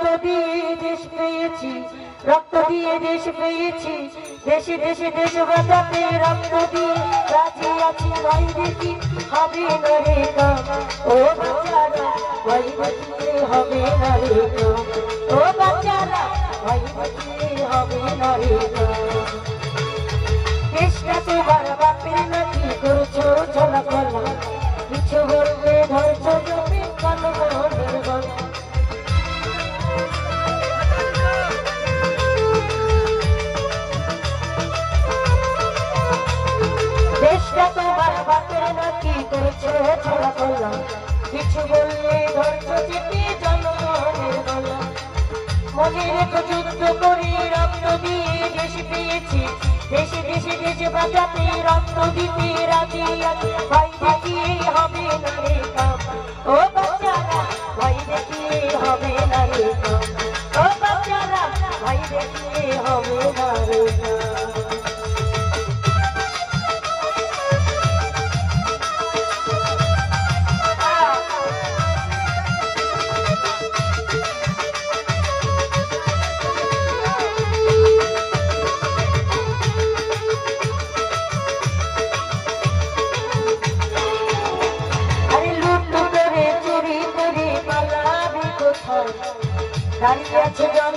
রক্ত দিয়ে দেশ পেয়েছি, রক্ত দিয়ে দেশ পেয়েছি, দেশে দেশে দেশ বাঁচাতে রক্ত দিয়ে রাজি আছি। ভাই দেখি হবে না রে কাম ও হবে না রে ও বাচ্চারা ভাই হবে না রে যুদ্ধ করে রক্ত দিয়ে দেশ পেয়েছি দেশে দেশে দেশে বাঁচাতে রক্ত দিতে রাজি আছে ভাই দেখিয়ে হবে না রে কাম ও বাচ্চারা ভাই দেখিয়ে হবে না রে কাম ও বাচ্চারা ভাই দেখিয়ে হবে না রে কাম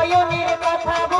নয়নের কথা